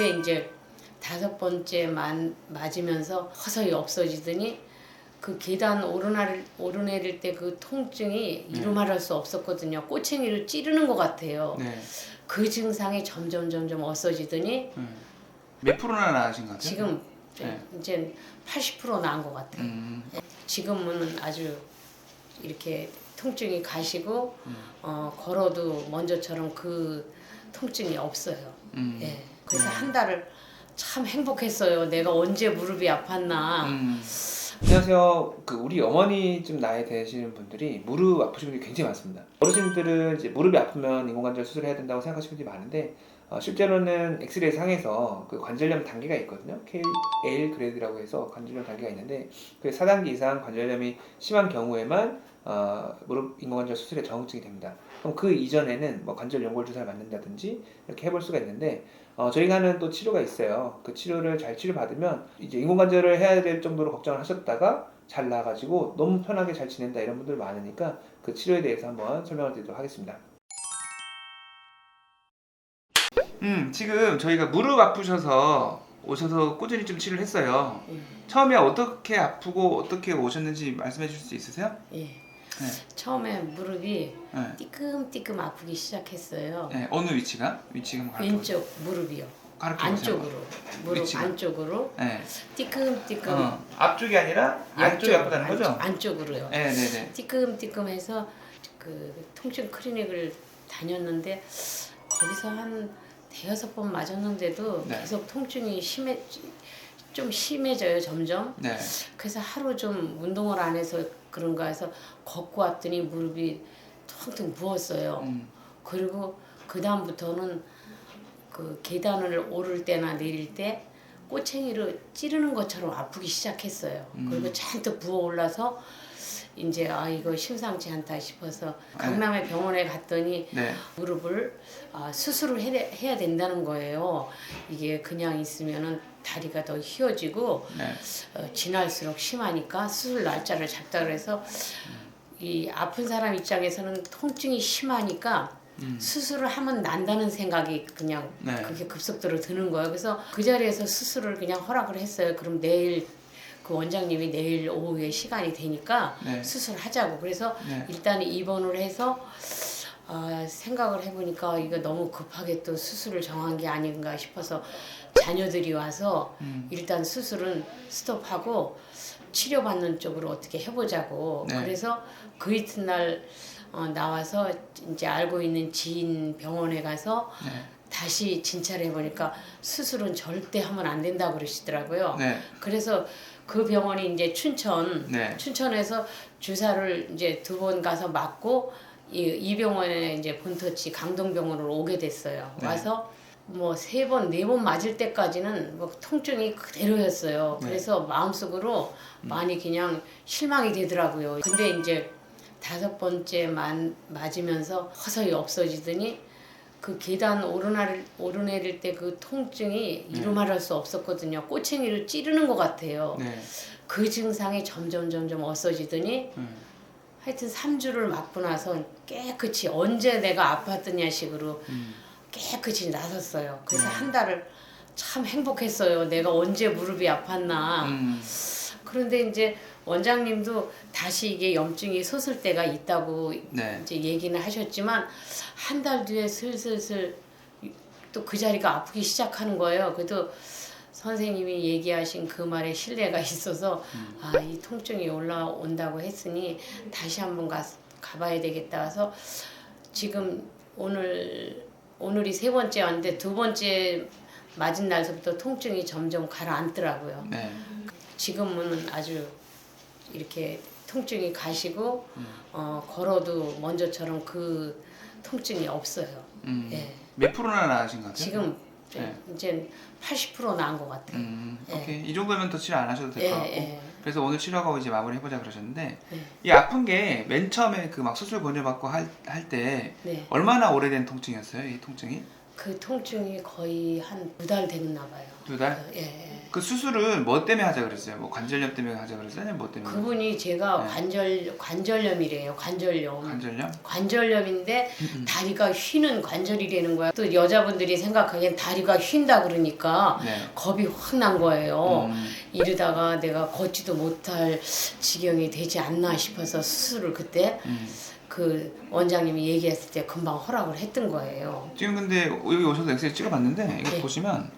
근데 이제 다섯 번째 만 맞으면서 허서히 없어지더니 그 계단 오르내릴, 오르내릴 때 그 통증이 이루 말할 수 없었거든요. 꼬챙이를 찌르는 것 같아요. 네. 그 증상이 점점 점점 없어지더니 음. 몇 프로나 나으신 것 같아요? 지금 네. 이제 80% 나은 것 같아요. 음. 지금은 아주 이렇게 통증이 가시고 음. 어, 걸어도 먼저처럼 그 통증이 없어요. 음. 예. 그래서 한 달을 참 행복했어요. 내가 언제 무릎이 아팠나. 음. 안녕하세요. 그 우리 어머니 좀 나이 되시는 분들이 무릎 아프신 분들이 굉장히 많습니다. 어르신들은 이제 무릎이 아프면 인공관절 수술해야 된다고 생각하시는 분들이 많은데 어, 실제로는 엑스레이 상에서 그 관절염 단계가 있거든요. KL 그레이드라고 해서 관절염 단계가 있는데 그 4단계 이상 관절염이 심한 경우에만 어, 무릎 인공관절 수술에 적응증이 됩니다. 그럼 그 이전에는 뭐 관절 연골 주사를 맞는다든지 이렇게 해볼 수가 있는데 어, 저희가 하는 또 치료가 있어요. 그 치료를 잘 치료받으면 이제 인공관절을 해야 될 정도로 걱정을 하셨다가 잘 나가지고 너무 편하게 잘 지낸다 이런 분들 많으니까 그 치료에 대해서 한번 설명을 드리도록 하겠습니다. 음, 지금 저희가 무릎 아프셔서 오셔서 꾸준히 좀 치료를 했어요. 예. 처음에 어떻게 아프고 어떻게 오셨는지 말씀해 주실 수 있으세요? 예. 네. 처음에 무릎이 네. 띠끔띠끔 아프기 시작했어요. 네, 어느 위치가? 위치가 한번 가르쳐 보세요. 왼쪽 무릎이요. 가르쳐 보세요. 안쪽으로. 무릎 위치가? 안쪽으로 네. 띠끔띠끔. 어, 앞쪽이 아니라 안쪽이 양쪽, 아프다는 거죠? 안쪽, 안쪽으로요. 네, 네, 네. 띠끔띠끔해서 그 통증 클리닉을 다녔는데 거기서 한 대여섯 번 맞았는데도 네. 계속 통증이 심해 좀 심해져요 점점. 네. 그래서 하루 좀 운동을 안 해서 그런가 해서 걷고 왔더니 무릎이 텅텅 부었어요. 음. 그리고 그 다음부터는 그 계단을 오를 때나 내릴 때 꼬챙이로 찌르는 것처럼 아프기 시작했어요. 음. 그리고 잔뜩 부어 올라서 이제 아 이거 심상치 않다 싶어서 강남의 병원에 갔더니 네. 무릎을 아, 수술을 해, 해야 된다는 거예요. 이게 그냥 있으면은 다리가 더 휘어지고 네. 어, 지날수록 심하니까 수술 날짜를 잡다 그래서 이 아픈 사람 입장에서는 통증이 심하니까 음. 수술을 하면 난다는 생각이 그냥 네. 그게 급속도로 드는 거예요. 그래서 그 자리에서 수술을 그냥 허락을 했어요. 그럼 내일 그 원장님이 내일 오후에 시간이 되니까 네. 수술하자고. 그래서 네. 일단 입원을 해서 아, 생각을 해보니까 이거 너무 급하게 또 수술을 정한 게 아닌가 싶어서 자녀들이 와서 음. 일단 수술은 스톱하고 치료받는 쪽으로 어떻게 해보자고. 네. 그래서 그 이튿날 어, 나와서 이제 알고 있는 지인 병원에 가서 네. 다시 진찰을 해보니까 수술은 절대 하면 안 된다고 그러시더라고요. 네. 그래서 그 병원이 이제 춘천, 네. 춘천에서 주사를 이제 두 번 가서 맞고 이, 이 병원에 이제 본터치 강동병원으로 오게 됐어요. 네. 와서 뭐 세 번, 네 번 맞을 때까지는 뭐 통증이 그대로였어요. 네. 그래서 마음속으로 많이 그냥 실망이 되더라고요. 근데 이제 다섯 번째 만 맞으면서 허서히 없어지더니 그 계단 오르내릴, 오르내릴 때 그 통증이 이루 말할 수 없었거든요. 꼬챙이를 찌르는 것 같아요. 네. 그 증상이 점점 점점 없어지더니 음. 하여튼 3주를 맞고 나서 깨끗이 언제 내가 아팠더냐 식으로 음. 깨끗이 나섰어요. 그래서 네. 한 달을 참 행복했어요. 내가 언제 무릎이 아팠나. 음. 그런데 이제 원장님도 다시 이게 염증이 솟을 때가 있다고 네. 이제 얘기는 하셨지만 한 달 뒤에 슬슬슬 또 그 자리가 아프기 시작하는 거예요. 그래도 선생님이 얘기하신 그 말에 신뢰가 있어서 아이 통증이 올라온다고 했으니 다시 한번 가 가봐야 되겠다 해서 지금 오늘 오늘이 세 번째 왔는데 두 번째 맞은 날서부터 통증이 점점 가라앉더라고요. 네. 지금은 아주 이렇게 통증이 가시고 음. 어, 걸어도 먼저처럼 그 통증이 없어요. 음. 예. 몇 프로나 나으신 것 같아요? 지금 네. 이제 80% 나은 것 같아요. 음, 예. 오케이. 이 정도면 더 치료 안 하셔도 될 예, 것 같고. 예. 그래서 오늘 치료하고 이제 마무리 해보자 그러셨는데 네. 이 아픈 게 맨 처음에 그 막 수술 권유받고 할 때 네. 얼마나 오래된 통증이었어요? 이 통증이 그 통증이 거의 한 두 달 됐나 봐요. 두 달? 예, 예. 그 수술을 뭐 때문에 하자 그랬어요? 뭐 관절염 때문에 하자 그랬어요? 아니면 뭐 때문에? 그분이 제가 네. 관절 관절염이래요. 관절염. 관절염? 관절염인데 음. 다리가 휘는 관절이라는 거야. 또 여자분들이 생각하기엔 다리가 휜다 그러니까 네. 겁이 확 난 거예요. 음. 이러다가 내가 걷지도 못할 지경이 되지 않나 싶어서 수술을 그때 음. 그 원장님이 얘기했을 때 금방 허락을 했던 거예요. 지금 근데 여기 오셔서 엑스레이 찍어봤는데 이거 네. 보시면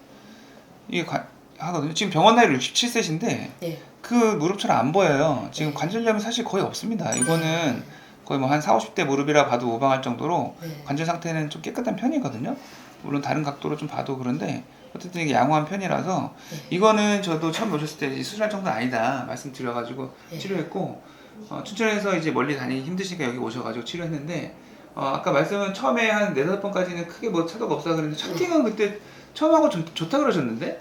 이게 관- 하거든요. 지금 병원 나이 67세신데 네. 그 무릎 처럼 안 보여요. 지금 네. 관절염이 사실 거의 없습니다. 이거는 거의 뭐 한 4, 50대 무릎이라 봐도 오방할 정도로 네. 관절 상태는 좀 깨끗한 편이거든요. 물론 다른 각도로 좀 봐도 그런데 어쨌든 이게 양호한 편이라서 네. 이거는 저도 처음 오셨을 때 수술할 정도는 아니다 말씀드려가지고 네. 치료했고 어, 춘천에서 이제 멀리 다니기 힘드시니까 여기 오셔가지고 치료했는데 어, 아까 말씀은 처음에 한 네다섯 번까지는 크게 뭐 차도가 없다 그랬는데 차팅은 그때 처음 하고 좋, 좋다 그러셨는데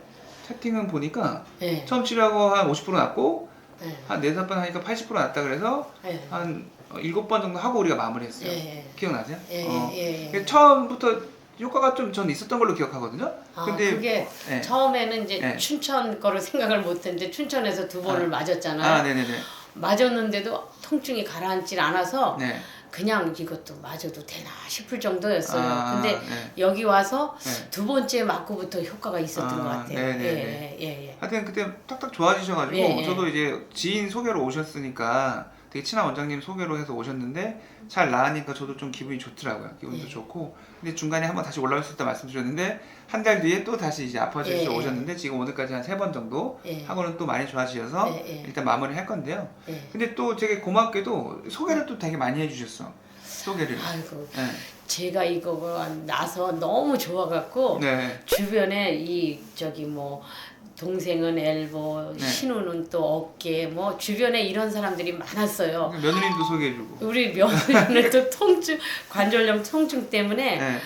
차팅은 보니까 네. 처음 치료하고 한 50% 났고 네. 한 네다섯 번 하니까 80% 났다 그래서 네. 한 어, 일곱 번 정도 하고 우리가 마무리했어요. 예. 기억나세요? 예. 어. 예. 예. 그게 처음부터 효과가 좀 전 있었던 걸로 기억하거든요. 아, 근데 그게 네. 처음에는 이제 네. 춘천 거를 생각을 못했는데 춘천에서 두 번을 맞았잖아요. 아, 네네네. 맞았는데도 통증이 가라앉질 않아서 네. 그냥 이것도 맞아도 되나 싶을 정도였어요. 아, 근데 네. 여기 와서 네. 두 번째 맞고부터 효과가 있었던 아, 것 같아요. 네네네. 예, 예, 예. 하여튼 그때 탁탁 좋아지셔가지고 예, 예. 저도 이제 지인 소개로 오셨으니까 되게 친한 원장님 소개로 해서 오셨는데 잘 나으니까 저도 좀 기분이 좋더라고요. 기분도 예. 좋고 근데 중간에 한번 다시 올라오실 때 말씀드렸는데 한 달 뒤에 또 다시 이제 아파지셔서 예, 예. 오셨는데 지금 오늘까지 한 세 번 정도 예. 하고는 또 많이 좋아지셔서 예, 예. 일단 마무리 할 건데요. 예. 근데 또 되게 고맙게도 소개를 또 되게 많이 해주셨어. 소개를. 아이고 네. 제가 이거 나서 너무 좋아갖고 네. 주변에 이 저기 뭐 동생은 엘보, 네. 신우는 또 어깨, 뭐 주변에 이런 사람들이 많았어요. 며느님도 소개해주고. 우리 며느리는 또 통증 관절염 통증 때문에 네.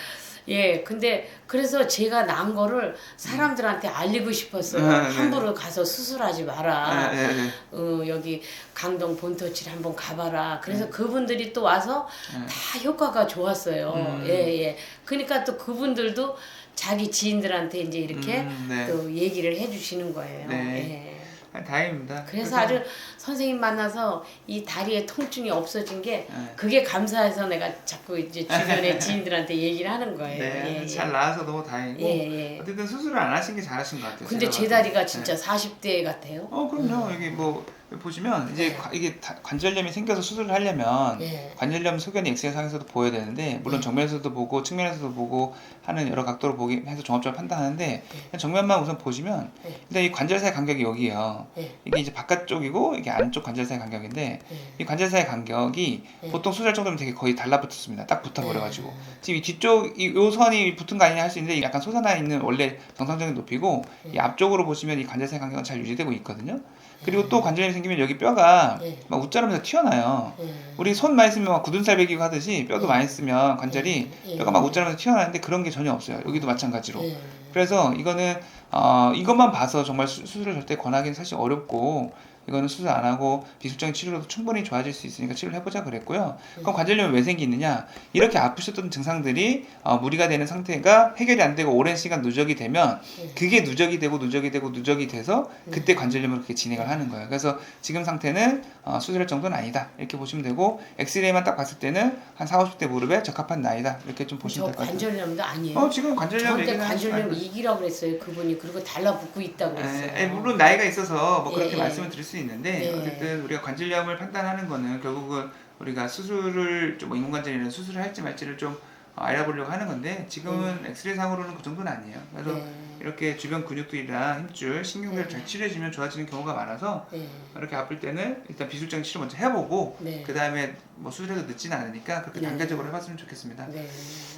예 근데 그래서 제가 난 거를 사람들한테 알리고 싶었어요. 네, 네. 함부로 가서 수술하지 마라. 네, 네, 네. 어, 여기 강동 본토치를 한번 가봐라. 그래서 그분들이 또 와서 네. 다 효과가 좋았어요. 음. 예, 예. 그러니까 또 그분들도 자기 지인들한테 이제 이렇게 음, 네. 또 얘기를 해주시는 거예요. 네. 예. 아, 다행입니다. 그래서 아주 선생님 만나서 이 다리에 통증이 없어진 게 네. 그게 감사해서 내가 자꾸 이제 주변의 지인들한테 얘기를 하는 거예요. 네, 예, 예. 잘 나아서 너무 다행이고 예, 예. 어쨌든 수술을 안 하신 게 잘하신 것 같아요. 근데 제 다리가 때. 진짜 40대 같아요. 네. 어 그럼요. 여기 뭐 보시면 이제 네. 과- 이게 다- 관절염이 생겨서 수술을 하려면 예. 관절염 소견이 엑스레이 상에서도 보여야 되는데 물론 네. 정면에서도 보고 측면에서도 보고 하는 여러 각도로 보기 해서 종합적으로 판단하는데 그냥 정면만 우선 보시면 네. 일단 이 관절 사이 간격이 여기예요. 예. 이게 이제 바깥쪽이고 이게 안쪽 관절 사이 간격인데 예. 이 관절 사이 간격이 네. 보통 수술 정도면 되게 거의 달라붙었습니다. 딱 붙어버려가지고 지금 이 뒤쪽 이 요 선이 붙은 거 아니냐 할 수 있는데 약간 솟아나 있는 원래 정상적인 높이고 네. 이 앞쪽으로 보시면 이 관절 사이 간격은 잘 유지되고 있거든요. 그리고 또 관절염이 생기면 여기 뼈가 네. 막 웃자르면서 튀어나요. 예. 우리 손 많이 쓰면 막 굳은 살 베기고 하듯이 뼈도 네. 많이 쓰면 관절이 예. 뼈가 막 웃자르면서 튀어나오는데 그런 게 전혀 없어요. 여기도 마찬가지로. 예. 그래서 이거는 어, 이것만 봐서 정말 수, 수술을 절대 권하기는 사실 어렵고 이거는 수술 안 하고 비술적인 치료로도 충분히 좋아질 수 있으니까 치료를 해보자 그랬고요. 그럼 관절염이 왜 생기느냐? 이렇게 아프셨던 증상들이 어, 무리가 되는 상태가 해결이 안 되고 오랜 시간 누적이 되면 네. 그게 누적이 되고 누적이 되고 누적이 돼서 그때 관절염으로 그렇게 진행을 하는 거예요. 그래서 지금 상태는 어, 수술할 정도는 아니다 이렇게 보시면 되고 엑스레이만 딱 봤을 때는 한 4, 50대 무릎에 적합한 나이다 이렇게 좀저 보시면 될 것 같아요. 관절염도 아니에요. 어 지금 관절염 저한테 얘기는 하지 관절염 말고. 이기라고 그랬어요. 그분이 그리고 달라붙고 있다고 그랬어요. 에, 에, 물론 나이가 있어서 뭐 그렇게 예, 예. 말씀을 드릴 수 있는데 예. 어쨌든 우리가 관절염을 판단하는 거는 결국은 우리가 수술을 좀뭐 인공관절이나 수술을 할지 말지를 좀 어, 알아보려고 하는 건데 지금은 엑스레이 상으로는 그 정도는 아니에요. 그래서 네. 이렇게 주변 근육들이나 힘줄, 신경들을 네. 잘 치료해주면 좋아지는 경우가 많아서 네. 이렇게 아플 때는 일단 비술적인 치료 먼저 해보고 네. 그 다음에 뭐 수술해도 늦지는 않으니까 그렇게 네. 단계적으로 해봤으면 좋겠습니다. 네.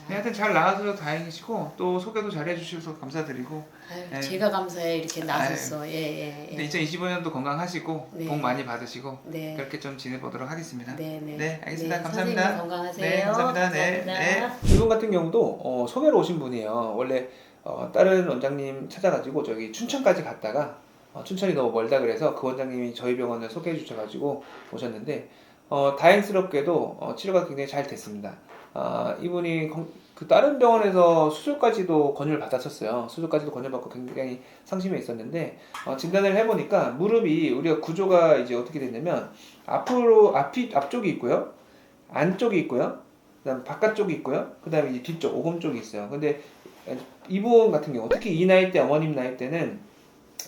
네, 하여튼 잘 나와서 다행이시고 또 소개도 잘 해주셔서 감사드리고 아유, 네. 제가 감사해 이렇게 나섰어. 예, 예, 근데 예. 2025년도 건강하시고 네. 복 많이 받으시고 네. 그렇게 좀 지내보도록 하겠습니다. 네, 네. 네, 알겠습니다. 네, 감사합니다. 선생님 건강하세요. 네, 감사합니다. 네, 감사합니다. 이분 같은 경우도 어, 소개로 오신 분이에요. 원래 어, 다른 원장님 찾아가지고 저기 춘천까지 갔다가 어, 춘천이 너무 멀다 그래서 그 원장님이 저희 병원을 소개해 주셔가지고 오셨는데 어, 다행스럽게도 어, 치료가 굉장히 잘 됐습니다. 아, 이분이 건- 그 다른 병원에서 수술까지도 권유를 받았었어요. 수술까지도 권유받고 굉장히 상심해 있었는데 어, 진단을 해보니까 무릎이 우리가 구조가 이제 어떻게 됐냐면 앞으로 앞이 앞쪽이 있고요, 안쪽이 있고요, 그다음 바깥쪽이 있고요, 그다음에 이제 뒤쪽 오금 쪽이 있어요. 근데 이분 같은 경우 특히 이 나이 때 어머님 나이 때는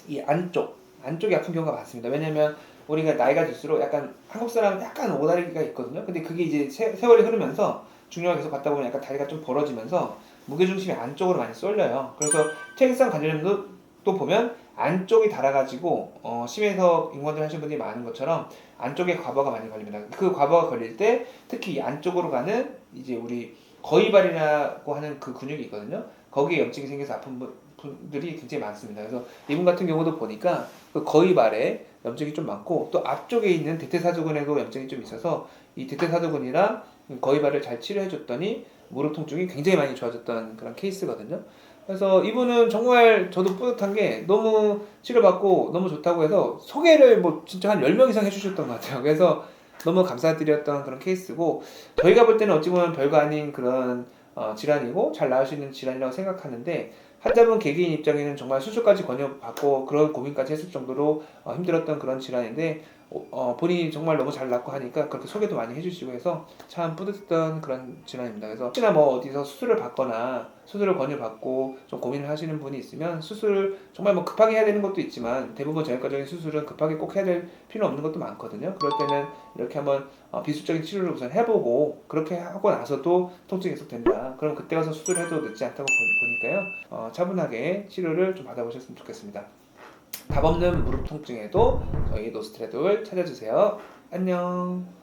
이 안쪽 안쪽이 아픈 경우가 많습니다. 왜냐면 우리가 나이가 들수록 약간 한국 사람은 약간 오다리가 있거든요. 근데 그게 이제 세, 세월이 흐르면서 중력을 계속 받다 보면 약간 다리가 좀 벌어지면서 무게 중심이 안쪽으로 많이 쏠려요. 그래서 퇴행성 관절염도 또 보면 안쪽이 달아가지고 어, 심해서 인관절 하시는 분들이 많은 것처럼 안쪽에 과부하가 많이 걸립니다. 그 과부하가 걸릴 때 특히 이 안쪽으로 가는 이제 우리 거위발이라고 하는 그 근육이 있거든요. 거기에 염증이 생겨서 아픈 분- 분들이 굉장히 많습니다. 그래서 이분 같은 경우도 보니까 그 거위발에 염증이 좀 많고 또 앞쪽에 있는 대퇴사두근에도 염증이 좀 있어서 이 대퇴사두근이랑 거위발을 잘 치료해줬더니 무릎 통증이 굉장히 많이 좋아졌던 그런 케이스거든요. 그래서 이분은 정말 저도 뿌듯한 게 너무 치료받고 너무 좋다고 해서 소개를 뭐 진짜 한 10명 이상 해주셨던 것 같아요. 그래서 너무 감사드렸던 그런 케이스고 저희가 볼 때는 어찌 보면 별거 아닌 그런 어, 질환이고 잘 나을 수 있는 질환이라고 생각하는데 환자분 개개인 입장에는 정말 수술까지 권유받고 그런 고민까지 했을 정도로 어, 힘들었던 그런 질환인데 어, 어, 본인이 정말 너무 잘 낫고 하니까 그렇게 소개도 많이 해주시고 해서 참 뿌듯했던 그런 질환입니다. 그래서 혹시나 뭐 어디서 수술을 받거나 수술을 권유받고 좀 고민을 하시는 분이 있으면 수술 정말 뭐 급하게 해야 되는 것도 있지만 대부분 정형과적인 수술은 급하게 꼭 해야 될 필요 없는 것도 많거든요. 그럴 때는 이렇게 한번 어, 비수적인 치료를 우선 해보고 그렇게 하고 나서도 통증이 계속된다. 그럼 그때 가서 수술해도 늦지 않다고 보- 보니까요. 어, 차분하게 치료를 좀 받아보셨으면 좋겠습니다. 답 없는 무릎 통증에도 저희 노스트레돌 찾아주세요. 안녕.